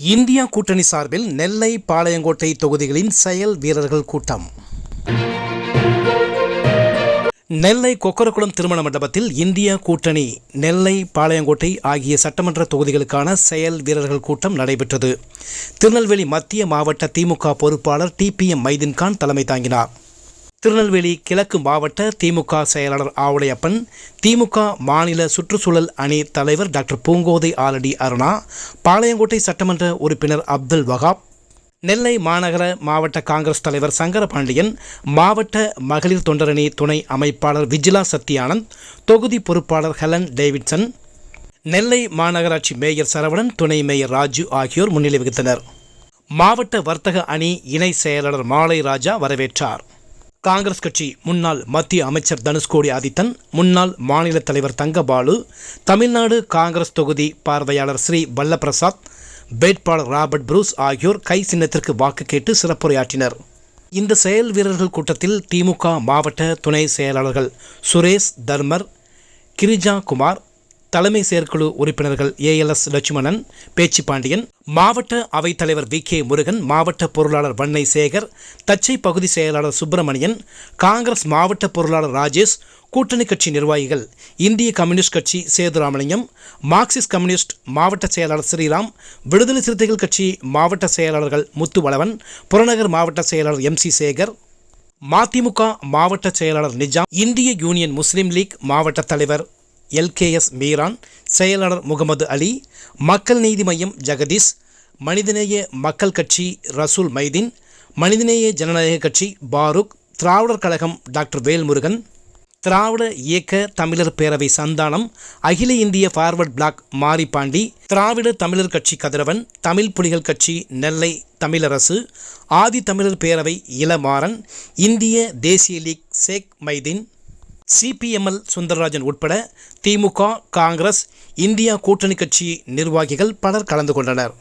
India கூட்டணி சார்பில் நெல்லை பாளையங்கோட்டை தொகுதிகளின் செயல் வீரர்கள் கூட்டம். நெல்லை கொக்கரக்குளம் திருமண மண்டபத்தில் இந்தியா கூட்டணி நெல்லை பாளையங்கோட்டை ஆகிய சட்டமன்ற தொகுதிகளுக்கான செயல் வீரர்கள் கூட்டம் நடைபெற்றது. திருநெல்வேலி மத்திய மாவட்ட திமுக பொறுப்பாளர் டிபிஎம் மைதின்கான் தலைமை தாங்கினார். திருநெல்வேலி கிழக்கு மாவட்ட திமுக செயலாளர் ஆவுடையப்பன் திமுக மாநில சுற்றுச்சூழல் அணி தலைவர் டாக்டர் பூங்கோதை ஆலடி அருணா பாளையங்கோட்டை சட்டமன்ற உறுப்பினர் அப்துல் வகாப் நெல்லை மாநகர மாவட்ட காங்கிரஸ் தலைவர் சங்கரபாண்டியன் மாவட்ட மகளிர் தொண்டரணி துணை அமைப்பாளர் விஜிலா சத்யானந்த் தொகுதி பொறுப்பாளர் ஹெலன் டேவிட்சன் நெல்லை மாநகராட்சி மேயர் சரவணன் துணை மேயர் ராஜு ஆகியோர் முன்னிலை வகித்தனர். மாவட்ட வர்த்தக அணி இணை செயலாளர் மாலை ராஜா வரவேற்றார். காங்கிரஸ் கட்சி முன்னாள் மத்திய அமைச்சர் தனுஷ்கோடி ஆதித்தன் முன்னாள் மாநில தலைவர் தங்கபாலு தமிழ்நாடு காங்கிரஸ் தொகுதி பார்வையாளர் ஸ்ரீ வல்லபிரசாத் வேட்பாளர் ராபர்ட் புரூஸ் ஆகியோர் கை சின்னத்திற்கு வாக்கு கேட்டு சிறப்புரையாற்றினர். இந்த செயல் வீரர்கள் கூட்டத்தில் திமுக மாவட்ட துணை செயலாளர்கள் சுரேஷ் தர்மர் கிரிஜா குமார் தலைமை செயற்குழு உறுப்பினர்கள் ஏஎல்எஸ் லட்சுமணன் பேச்சு பாண்டியன் மாவட்ட அவைத்தலைவர் வி கே முருகன் மாவட்ட பொருளாளர் வன்னை சேகர் தச்சை பகுதி செயலாளர் சுப்பிரமணியன் காங்கிரஸ் மாவட்ட பொருளாளர் ராஜேஷ் கூட்டணி கட்சி நிர்வாகிகள் இந்திய கம்யூனிஸ்ட் கட்சி சேதுராமலிங்கம் மார்க்சிஸ்ட் கம்யூனிஸ்ட் மாவட்ட செயலாளர் ஸ்ரீராம் விடுதலை சிறுத்தைகள் கட்சி மாவட்ட செயலாளர்கள் முத்துவளவன் புறநகர் மாவட்ட செயலாளர் எம் சி சேகர் மதிமுக மாவட்ட செயலாளர் நிஜாம் இந்திய யூனியன் முஸ்லீம் லீக் மாவட்ட தலைவர் எல்கேஎஸ் மீரான் செயலாளர் முகமது அலி மக்கள் நீதி மையம் ஜெகதீஷ் மனிதநேய மக்கள் கட்சி ரசூல் மைதீன் மனிதநேய ஜனநாயக கட்சி பாரூக் திராவிடர் கழகம் டாக்டர் வேல்முருகன் திராவிட இயக்க தமிழர் பேரவை சந்தானம் அகில இந்திய ஃபார்வர்ட் பிளாக் மாரிப்பாண்டி திராவிட தமிழர் கட்சி கதிரவன் தமிழ் புலிகள் கட்சி நெல்லை தமிழரசு ஆதி தமிழர் Peravai Ilamaran Indhiya Desiya league Sheikh Maideen C P M L Sundararajan உட்பட திமுக காங்கிரஸ் இந்தியா கூட்டணி கட்சி நிர்வாகிகள் பலர் கலந்து கொண்டனர்.